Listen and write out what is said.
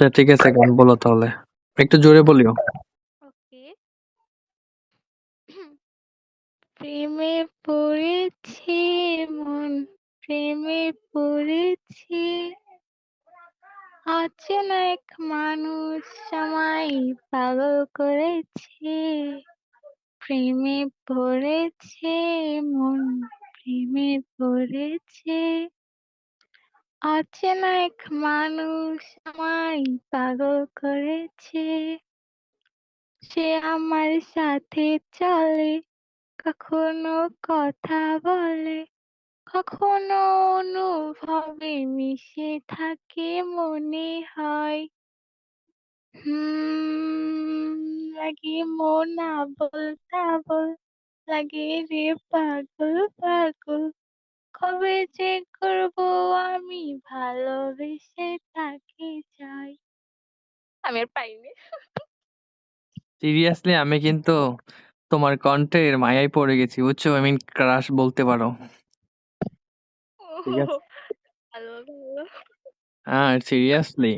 আচ্ছা ঠিক আছে, গান বলো তাহলে। একটু জোরে বলিও। প্রেমে পড়েছে মন, প্রেমে পড়েছে। অচেনা এক মানুষ আমায় পাগল করেছে। প্রেমে পড়েছে মন, প্রেমে পড়েছে। অচেনা এক মানুষ আমায় পাগল করেছে। সে আমার সাথে চলে, কখনো কথা বলে, কখনো অনুভবে মিশে থাকে মনে হয়। লাগে মন আবল তাবল, লাগে রে পাগল পাগল। কবে যে করব আমি ভালোবেসে আমি আর পাইনি। সিরিয়াসলি আমি কিন্তু তোমার কণ্ঠের মায়ায় পড়ে গেছি বুঝছ? আই মিন ক্রাশ বলতে পারো। ঠিক আছে? ভালো ভালো। হ্যাঁ সিরিয়াসলি